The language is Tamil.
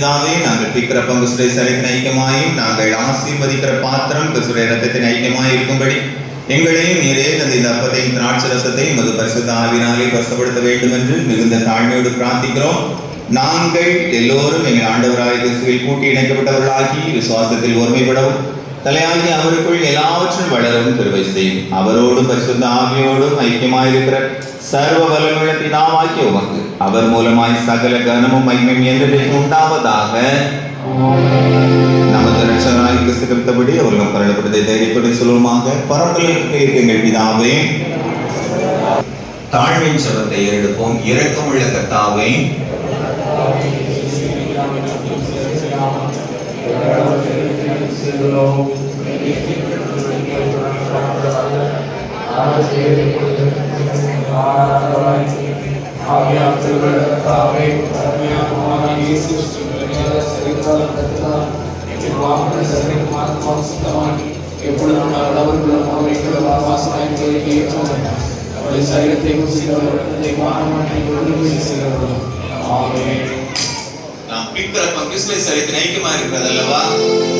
பிதாவே நாங்கள் பிக்கிற கிறிஸ்துடைய சரீரத்தின் ஐக்கியமாயும் நாங்கள் ஆசீர்வதிக்கிற பாத்திரம் கிறிஸ்துடைய ரத்தத்தின் ஐக்கியமாய் இருக்கும்படி எங்களையும் நீரே தந்த இந்த அப்பத்தையும் திராட்சை ரசத்தையும் மது பரிசுத்த ஆவினாலே பசப்படுத்த வேண்டும் என்று மிகுந்த தாழ்மையோடு பிரார்த்திக்கிறோம். நாங்கள் எல்லோரும் எங்கள் ஆண்டவராய் கிறிஸ்துவில் கூட்டி இணைக்கப்பட்டவர்களாகி விசுவாசத்தில் ஒருமைப்படவும் தலையாகி அவருக்குள் எல்லாவற்றும் வளரவும் கிருபை செய்யும். அவரோடும் பரிசுத்த ஆவியோடும் ஐக்கியமாயிருக்கிற சர்வ வல்லமுள்ள பிதாவாகிய உமக்கு அவர் மூலமாய் சகல கனமும் மகிமையும் என்றைக்கு உண்டாவதாக. நமது ரட்சகனாய் கிறிஸ்து கிறிஸ்தபடி அவர்கள் பரடப்படுத்தை தைரியத்துடன் சொல்லுமாக பரம்பலில் எங்கள் பிதாவே தாழ்மையின் சபத்தை எடுப்போம் இரக்கமுள்ள ஆ ఎప్పుడు ఎవరికి ఇక్కడ వాసనానికి அவருடைய சரீரத்தை புசிக்கிறவர்களை ஆமென் நாம் பின்புற கிறிஸ்துவை சரித்தின் ஐக்கியமா இருக்கிறது அல்லவா Amen.